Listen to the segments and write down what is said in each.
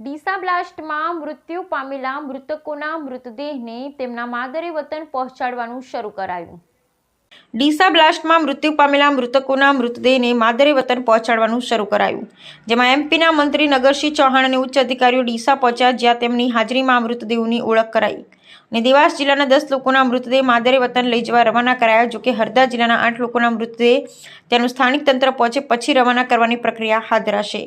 ડીસા બ્લાસ્ટમાં મૃત્યુ પામેલા મૃતકોના મૃતદેહને તેમના માદરે વતન પહોંચાડવાનું શરૂ કરાયું. ડીસા બ્લાસ્ટમાં મૃત્યુ પામેલા મૃતકોના મૃતદેહને માદરે વતન પહોંચાડવાનું શરૂ કરાયું, જેમાં એમપીના મંત્રી નગરસિંહ ચૌહાણ અને ઉચ્ચ અધિકારીઓ ડીસા પહોંચ્યા, જ્યાં તેમની હાજરીમાં મૃતદેહોની ઓળખ કરાઈ અને દેવાસ જિલ્લાના દસ લોકોના મૃતદેહ માદરે વતન લઈ જવા રવાના કરાયા જોકે હરદા જિલ્લાના આઠ લોકોના મૃતદેહ ત્યાંનું સ્થાનિક તંત્ર પહોંચે, પછી રવાના કરવાની પ્રક્રિયા હાથ ધરાશે.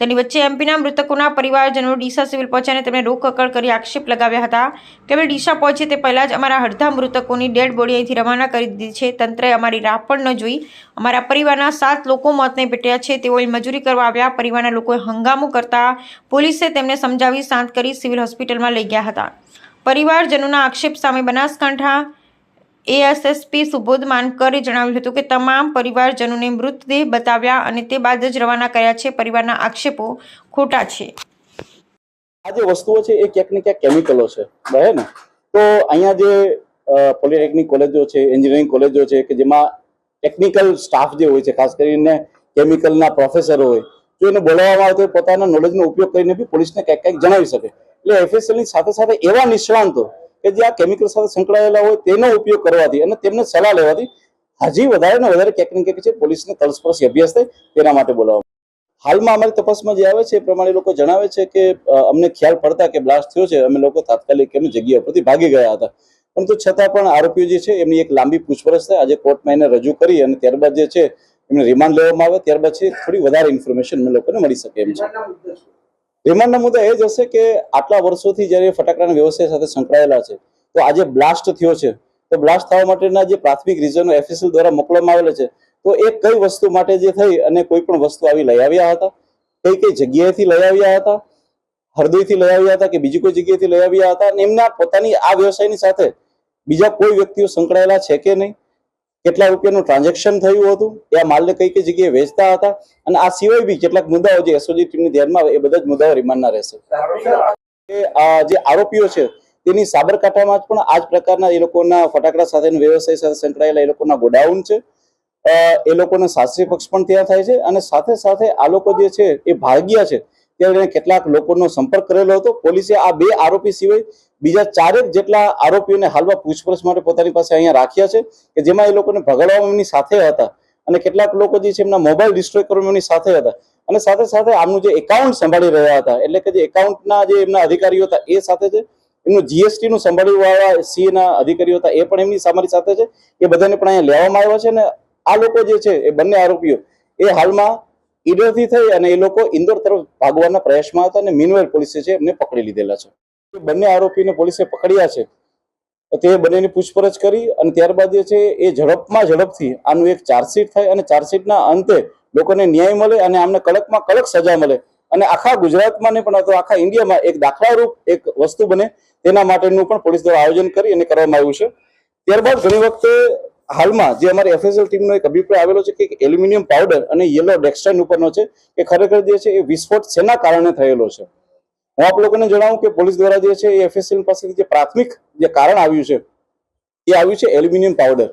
તેની વચ્ચે એમપીના મૃતકોના પરિવારજનો ડીસા સિવિલ પહોંચ્યા અને તેમણે રોકકળ કરી આક્ષેપ લગાવ્યા હતા. અમે ડીસા પહોંચીએ તે પહેલાં જ અમારા અડધા મૃતકોની ડેડ બોડી અહીંથી રવાના કરી દીધી છે. તંત્રએ અમારી રાહ પણ ન જોઈ. અમારા પરિવારના સાત લોકો મોતને ભેટ્યા છે. તેઓએ મજૂરી કરવા આવ્યા. પરિવારના લોકોએ હંગામો કરતા પોલીસે તેમને સમજાવી શાંત કરી સિવિલ હોસ્પિટલમાં લઈ ગયા હતા. પરિવારજનોના આક્ષેપ સામે બનાસકાંઠા એએસએસપી સુબોધ માનકરે જણાવ્યું હતું કે તમામ પરિવારજનોને મૃતદેહ બતાવ્યા અને તે બાદ જ રવાના કર્યા છે. પરિવારના આક્ષેપો ખોટા છે. આ જે વસ્તુઓ છે એ ક્યાંક ને ક્યાંક કેમિકલો છે. બરાબર ને? તો અહીંયા જે પોલિટેકનિક કોલેજો છે એન્જિનિયરિંગ કોલેજો છે કે જેમાં ટેકનિકલ સ્ટાફ જે હોય છે, ખાસ કરીને કેમિકલના પ્રોફેસરો હોય જો એને બોલાવવામાં આવે તો પોતાના નોલેજનો ઉપયોગ કરીને બી પોલીસને કંઈક કંઈક જણાવી શકે. એટલે એફએસએલની સાથે સાથે એવા નિષ્ણાંતો કે જે આ કેમિકલ સાથે સંકળાયેલા હોય તેનો ઉપયોગ કરવાથી અને તેમને સલાહ લેવાથી હજી વધારે ને વધારે ક્યાંક ને છે પોલીસને તલસ્પર્શી અભ્યાસ થાય તેના માટે બોલાવવા હાલમાં અમારી તપાસમાં જે આવે છે એ પ્રમાણે લોકો જણાવે છે કે અમને ખ્યાલ પડતા કે બ્લાસ્ટ થયો છે. અમે લોકો તાત્કાલિક એમની જગ્યા પરથી ભાગી ગયા હતા. પરંતુ છતાં પણ આરોપીઓ જે છે એમની એક લાંબી પૂછપરછ થાય. આજે કોર્ટમાં એને રજૂ કરી અને ત્યારબાદ જે છે એમને રિમાન્ડ લેવામાં આવે. ત્યારબાદ છે થોડી વધારે ઇન્ફોર્મેશન અમે લોકોને મળી શકે એમ છે. રિમાન્ડના મુદ્દા એ જ હશે કે આટલા વર્ષોથી જ્યારે ફટાકડાના વ્યવસાય સાથે સંકળાયેલા છે, તો આજે બ્લાસ્ટ થયો છે. તો બ્લાસ્ટ થવા માટેના જે પ્રાથમિક રીઝનો એફએસએલ દ્વારા મોકલવામાં આવેલા છે, તો એ કઈ વસ્તુ માટે જે થઈ અને કોઈ પણ વસ્તુ આવી લઈ આવ્યા હતા? કઈ કઈ જગ્યાએથી લઈ આવ્યા હતા? હૃદયથી લઈ આવ્યા હતા કે બીજી કોઈ જગ્યાએથી લઈ આવ્યા હતા? અને એમના પોતાની આ વ્યવસાયની સાથે બીજા કોઈ વ્યક્તિઓ સંકળાયેલા છે કે નહીં? કેટલા રૂપિયાનું ટ્રાન્ઝેક્શન થયું હતું, એ આ માલને કઈ કઈ જગ્યાએ વેચતા હતા, અને આ સિવાય બી કેટલાક મુદ્દાઓ જે એસઓજી ટીમની ધ્યાનમાં આવે એ બધા જ મુદ્દાઓ રિમાન્ડના રહેશે. જે આરોપીઓ છે, તેની સાબરકાંઠામાં પણ આ જ પ્રકારના એ લોકોના ફટાકડા સાથેનો વ્યવસાય સાથે સંકળાયેલા એ લોકોના ગોડાઉન છે. એ લોકોના શાસ્ત્રીય પક્ષ પણ ત્યાં થાય છે, અને સાથે સાથે આ લોકો જે છે, એ ભાગ્યા છે ત્યારે કેટલાક લોકોનો સંપર્ક કરેલો હતો. પોલીસે આ બે આરોપી સિવાય બીજા ચારેક જેટલા આરોપીઓને હાલમાં પૂછપરછ માટે પોતાની પાસે અહીંયા રાખ્યા છે કે જેમાં એ લોકોને ભગાડવામાં સાથે હતા અને કેટલાક લોકો જે છે એમના મોબાઈલ ડિસ્ટ્રોય કરવામાં સાથે હતા. અને સાથે સાથે આમનું જે એકાઉન્ટ સંભાળી રહ્યા હતા, એટલે કે જે એકાઉન્ટના જે એમના અધિકારીઓ હતા એ સાથે છે. એમનું જીએસટી નું સંભાળી વાળા સીએ ના અધિકારીઓ હતા એ પણ એમની અમારી સાથે છે. એ બધાને પણ અહીંયા લેવામાં આવ્યા છે અને આ લોકો જે છે એ બંને આરોપીઓ એ હાલમાં ઈડરથી થઈ અને એ લોકો ઇન્દોર તરફ ભાગવાના પ્રયાસમાં હતા અને મીનવેર પોલીસે છે એમને પકડી લીધેલા છે. બંને આરોપીને પોલીસે પકડ્યા છે. તે બંનેની પૂછપરછ કરી અને ત્યારબાદ જે છે એ ઝડપમાં ઝડપથી આનું એક ચાર્જશીટ થાય અને ચાર્જશીટના અંતે લોકોને ન્યાય મળે અને આમને કડકમાં કડક સજા મળે. અને આખા ગુજરાતમાં નહીં પણ અથવા આખા ઇન્ડિયામાં એક દાખલારૂપ એક વસ્તુ બને તેના માટેનું પણ પોલીસ દ્વારા આયોજન કરી અને કરવામાં આવ્યું છે. ત્યારબાદ ઘણી વખતે હાલમાં જે અમારી એફએસએલ ટીમનો એક અભિપ્રાય આવેલો છે કે એલ્યુમિનિયમ પાવડર અને યલો ડેક્સ્ટાઇન ઉપરનો છે, એ ખરેખર જે છે એ વિસ્ફોટ શેના કારણે થયેલો છે? હું આપ લોકોને જણાવું કે પોલીસ દ્વારા જે છે એ એફએસએલ પાસેથી જે પ્રાથમિક જે કારણ આવ્યું છે, એ આવ્યું છે એલ્યુમિનિયમ પાવડર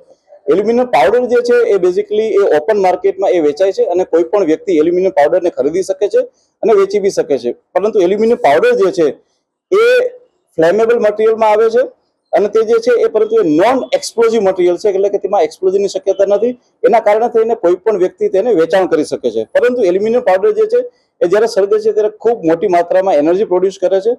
એલ્યુમિનિયમ પાવડર જે છે એ બેઝિકલી એ ઓપન માર્કેટમાં એ વેચાય છે અને કોઈ પણ વ્યક્તિ એલ્યુમિનિયમ પાવડરને ખરીદી શકે છે અને વેચી બી શકે છે. પરંતુ એલ્યુમિનિયમ પાવડર જે છે એ ફ્લેમેબલ મટીરિયલમાં આવે છે અને તે જે છે એ પરંતુ એ નોન એક્સપ્લોઝિવ મટીરિયલ છે, એટલે કે તેમાં એક્સપ્લોઝિવની શક્યતા નથી. એના કારણે થઈને કોઈ પણ વ્યક્તિ તેને વેચાણ કરી શકે છે. પરંતુ એલ્યુમિનિયમ પાવડર જે છે, એ જ્યારે સળગે છે ત્યારે ખૂબ મોટી માત્રામાં એનર્જી પ્રોડ્યુસ કરે છે.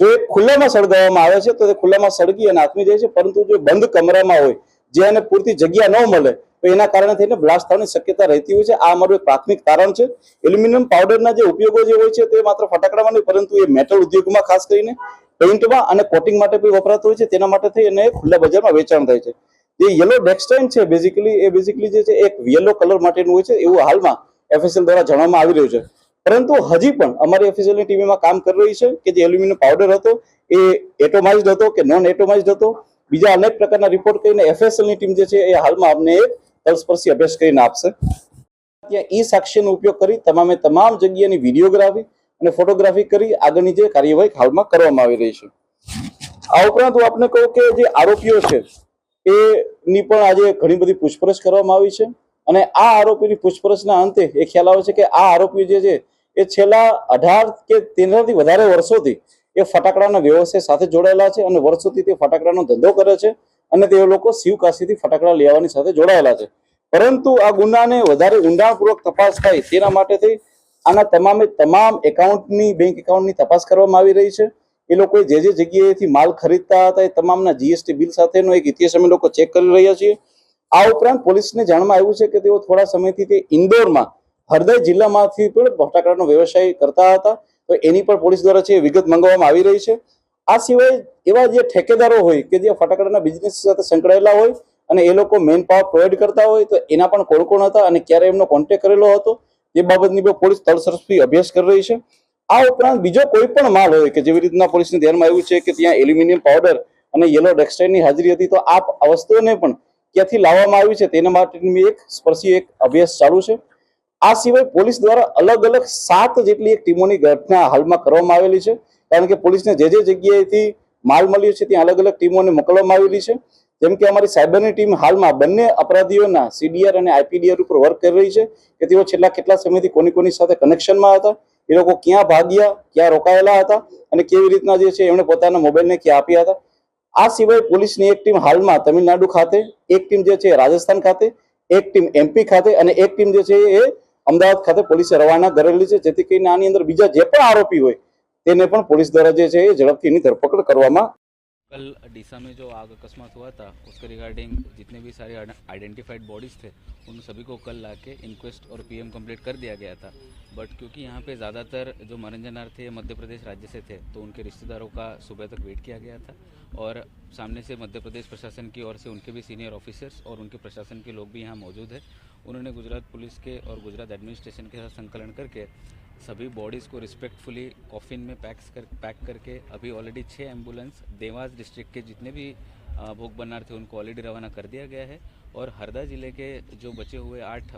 જો એ ખુલ્લામાં સળગાવવામાં આવે છે, તો તે ખુલ્લામાં સળગી અને આથમી જાય છે, પરંતુ જો બંધ કમરામાં હોય જે એને પૂરતી જગ્યા ન મળે તો એના કારણે થઈને બ્લાસ્ટ થવાની શક્યતા રહેતી હોય છે. આ અમારું એક પ્રાથમિક કારણ છે. એલ્યુમિનિયમ પાવડરના જે ઉપયોગો જે હોય છે તે માત્ર ફટાકડામાં નહીં, પરંતુ એ મેટલ ઉદ્યોગમાં ખાસ કરીને પેઇન્ટમાં અને કોટિંગ માટે પણ વપરાતો હોય છે. તેના માટે થઈ અને ખુલ્લા બજારમાં વેચાણ થાય છે. જે યલો ડેક્સટાઇન છે બેઝિકલી એ બેઝિકલી જે છે, એક યલો કલર માટેનું હોય છે. એવું હાલમાં એફએસએલ દ્વારા જણાવવામાં આવી રહ્યું છે. પરંતુ હજી પણ અમારી એફએસએલની ટીમમાં કામ કરી રહી છે કે જે એલ્યુમિનિયમ પાવડર હતો એ એટોમાઇઝડ હતો કે નોન એટોમાઇઝડ હતો. બીજા અનેક પ્રકારના રિપોર્ટ કરીને એફએસએલની ટીમ જે છે એ હાલમાં અમને એક તલસ્પર્શી અભ્યાસ કરીને આપશે. ત્યાં ઈ સાક્ષ્યનો ઉપયોગ કરી તમામે તમામ જગ્યાની વિડીયોગ્રાફી અને ફોટોગ્રાફી કરી આગળની જે કાર્યવાહી હાલમાં કરવામાં આવી રહી છે. આ ઉપરાંત હું આપને કહું કે જે આરોપીઓ છે, એની પણ આજે ઘણી બધી પૂછપરછ કરવામાં આવી છે અને આ આરોપીની પૂછપરછના અંતે એ ખ્યાલ આવે છે કે આ આરોપીઓ જે છે, એ છેલ્લા અઢાર કે તેનાથી વધારે વર્ષોથી એ ફટાકડાના વ્યવસાય સાથે જોડાયેલા છે અને વર્ષોથી તે ફટાકડાનો ધંધો કરે છે અને તે લોકો શિવકાશીથી ફટાકડા લેવાની સાથે જોડાયેલા છે. પરંતુ આ ગુનાને વધારે ઊંડાણપૂર્વક તપાસ થાય તેના માટે થઈ આના તમામે તમામ એકાઉન્ટની, બેંક એકાઉન્ટની તપાસ કરવામાં આવી રહી છે. એ લોકોએ જે જે જગ્યાએથી માલ ખરીદતા હતા એ તમામના જીએસટી બિલ સાથેનો એક ઇતિહાસ અમે લોકો ચેક કરી રહ્યા છીએ. આ ઉપરાંત પોલીસને જાણમાં આવ્યું છે કે તેઓ થોડા સમયથી તે ઇન્દોરમાં હરદય જિલ્લામાંથી પણ ફટાકડાનો વ્યવસાય કરતા હતા. તો એની પણ પોલીસ દ્વારા છે વિગત મંગાવવામાં આવી રહી છે. આ સિવાય એવા જે ઠેકેદારો હોય કે જે ફટાકડાના બિઝનેસ સાથે સંકળાયેલા હોય અને એ લોકો મેન પાવર પ્રોવાઈડ કરતા હોય, તો એના પણ કોણ કોણ હતા અને ક્યારે એમનો કોન્ટેક કરેલો હતો, એ બાબતની પણ પોલીસ તળસરસથી અભ્યાસ કરી રહી છે. આ ઉપરાંત બીજો કોઈ પણ માલ હોય કે જેવી રીતના પોલીસને ધ્યાનમાં આવ્યું છે કે ત્યાં એલ્યુમિનિયમ પાવડર અને યેલો ડેક્સટાઇનની હાજરી હતી, તો આ વસ્તુઓને પણ ક્યાંથી લાવવામાં આવી છે તેના માટેની એક સ્પર્શી એક અભ્યાસ ચાલુ છે. આ સિવાય પોલીસ દ્વારા અલગ અલગ સાત જેટલી એક ટીમોની ઘટના હાલમાં કરવામાં આવેલી છે. કારણ કે પોલીસને જે જે જગ્યાએથી માલ મળ્યો છે ત્યાં અલગ અલગ ટીમોને મોકલવામાં આવેલી છે. જેમ કે અમારી સાયબરની ટીમ હાલમાં બંને અપરાધીઓના સીડીઆર અને આઈપીડીઆર ઉપર વર્ક કરી રહી છે કે તેઓ છેલ્લા કેટલા સમયથી કોની કોની સાથે કનેક્શનમાં હતા, એ લોકો ક્યાં ભાગ્યા, ક્યાં રોકાયેલા હતા અને કેવી રીતના જે છે એમણે પોતાના મોબાઈલને ક્યાં આપ્યા હતા. આ સિવાય પોલીસની એક ટીમ હાલમાં તમિલનાડુ ખાતે, એક ટીમ જે છે રાજસ્થાન ખાતે, એક ટીમ એમપી ખાતે અને એક ટીમ જે છે એ અમદાવાદ ખાતે પોલીસે રવાના કરેલી છે. જેથી કરીને આની અંદર બીજા જે પણ આરોપી હોય તેને પણ પોલીસ દ્વારા જે છે એ ઝડપથી એની ધરપકડ કરવામાં कल डीसा में जो आग अकस्मात हुआ था उसके रिगार्डिंग जितने भी सारे आइडेंटिफाइड बॉडीज़ थे उन सभी को कल लाके इंक्वेस्ट और पीएम कंप्लीट कर दिया गया था बट क्योंकि यहाँ पे ज़्यादातर जो मनोरंजनार्थ थे ये मध्य प्रदेश राज्य से थे तो उनके रिश्तेदारों का सुबह तक वेट किया गया था और सामने से मध्य प्रदेश प्रशासन की ओर से उनके भी सीनियर ऑफिसर्स और उनके प्रशासन के लोग भी यहाँ मौजूद है उन्होंने गुजरात पुलिस के और गुजरात एडमिनिस्ट्रेशन के साथ संकलन करके सभी बॉडीज़ को रिस्पेक्टफुली कॉफिन में पैक्स कर पैक करके अभी ऑलरेडी छः एंबुलेंस देवास डिस्ट्रिक्ट के जितने भी भोग बनार थे उनको ऑलरेडी रवाना कर दिया गया है। और हरदा ज़िले के जो बचे हुए आठ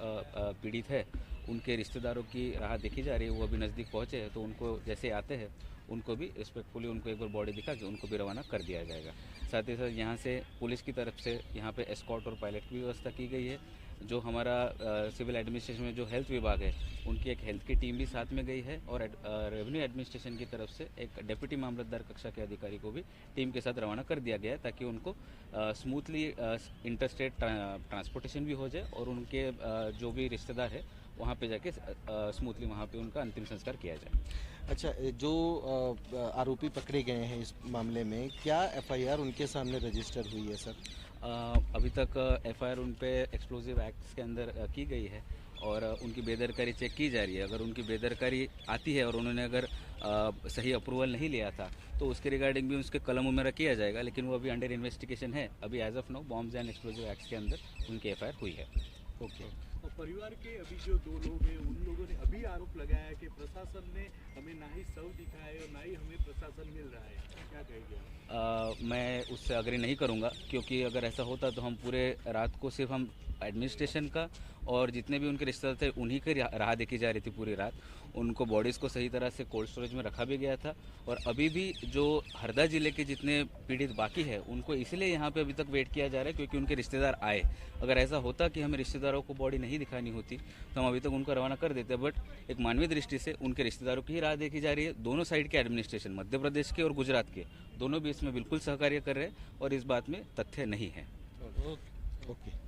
पीड़ित है, उनके रिश्तेदारों की राह देखी जा रही है, वो अभी नज़दीक पहुँचे हैं तो उनको जैसे आते हैं, उनको भी रिस्पेक्टफुली उनको एक बार बॉडी दिखा के उनको भी रवाना कर दिया जाएगा। साथ ही साथ यहाँ से पुलिस की तरफ़ से यहाँ पे एस्कॉट और पायलट की व्यवस्था की गई है। जो हमारा सिविल एडमिनिस्ट्रेशन में जो हेल्थ विभाग है, उनकी एक हेल्थ की टीम भी साथ में गई है और रेवेन्यू एडमिनिस्ट्रेशन की तरफ़ से एक डेप्यूटी मामलतदार कक्षा के अधिकारी को भी टीम के साथ रवाना कर दिया गया है ताकि उनको स्मूथली इंटरस्टेट ट्रांसपोर्टेशन भी हो जाए और उनके जो भी रिश्तेदार है, वहाँ पे जाके स्मूथली वहाँ पे उनका अंतिम संस्कार किया जाए। अच्छा जो आरोपी पकड़े गए हैं इस मामले में क्या एफआईआर उनके सामने रजिस्टर हुई है सर? अभी तक एफ़ आई आर उन पे एक्सप्लोजिव एक्ट्स के अंदर की गई है और उनकी बेदरकारी चेक की जा रही है। अगर उनकी बेदरकारी आती है और उन्होंने अगर अ, सही अप्रूवल नहीं लिया था तो उसके रिगार्डिंग भी उसके कलम उमेरा किया जाएगा लेकिन वो अभी अंडर इन्वेस्टिगेशन है। अभी as of now bombs and explosive acts के अंदर उनकी एफआईआर हुई है। ओके। और परिवार के अभी जो दो लोग हैं, उन लोगों ने अभी आरोप लगाया कि प्रशासन ने हमें ना ही सव दिखा है और ना ही हमें प्रशासन मिल रहा है। क्या कहेंगे मैं उससे अग्री नहीं करूँगा, क्योंकि अगर ऐसा होता तो हम पूरे रात को सिर्फ़ हम एडमिनिस्ट्रेशन का और जितने भी उनके रिश्तेदार थे, उन्हीं की राह देखी जा रही थी पूरी रात। उनको बॉडीज़ को सही तरह से कोल्ड स्टोरेज में रखा भी गया था और अभी भी जो हरदा ज़िले के जितने पीड़ित बाकी है, उनको इसलिए यहाँ पे अभी तक वेट किया जा रहा है क्योंकि उनके रिश्तेदार आए। अगर ऐसा होता कि हमें रिश्तेदारों को बॉडी नहीं दिखानी होती। तो हम अभी तक उनको रवाना कर देते हैं बट एक मानवीय दृष्टि से उनके रिश्तेदारों की ही राह देखी जा रही है। दोनों साइड के एडमिनिस्ट्रेशन मध्य प्रदेश के और गुजरात के, दोनों भी इसमें बिल्कुल सहकार्य कर रहे हैं और इस बात में तथ्य नहीं है। ओके